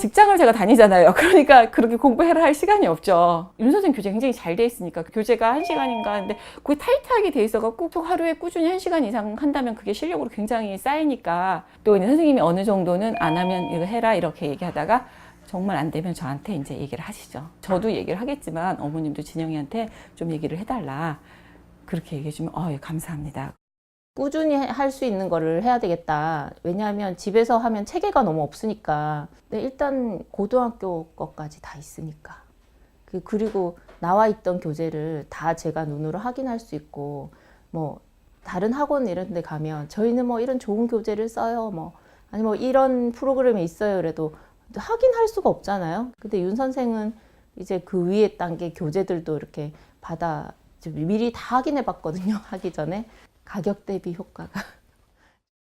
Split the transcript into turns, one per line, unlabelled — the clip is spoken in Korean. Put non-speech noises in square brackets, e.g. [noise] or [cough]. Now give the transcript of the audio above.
직장을 제가 다니잖아요. [laughs] 그러니까 그렇게 공부해라 할 시간이 없죠. 윤 선생 교재 굉장히 잘 돼 있으니까 교재가 한 시간인가 하는데 그게 타이트하게 돼 있어갖고 꼭 하루에 꾸준히 한 시간 이상 한다면 그게 실력으로 굉장히 쌓이니까 또 이제 선생님이 어느 정도는 안 하면 이거 해라 이렇게 얘기하다가 정말 안 되면 저한테 이제 얘기를 하시죠. 저도 얘기를 하겠지만 어머님도 진영이한테 좀 얘기를 해달라. 그렇게 얘기해주면 어, 예, 감사합니다.
꾸준히 할 수 있는 거를 해야 되겠다. 왜냐하면 집에서 하면 체계가 너무 없으니까. 근데 일단 고등학교 것까지 다 있으니까. 그 그리고 나와 있던 교재를 다 제가 눈으로 확인할 수 있고 뭐 다른 학원 이런 데 가면 저희는 뭐 이런 좋은 교재를 써요. 뭐 아니 뭐 이런 프로그램이 있어요. 그래도 확인할 수가 없잖아요. 근데 윤 선생은 이제 그 위에 단계 교재들도 이렇게 받아 미리 다 확인해 봤거든요. [laughs] 하기 전에 가격 대비 효과가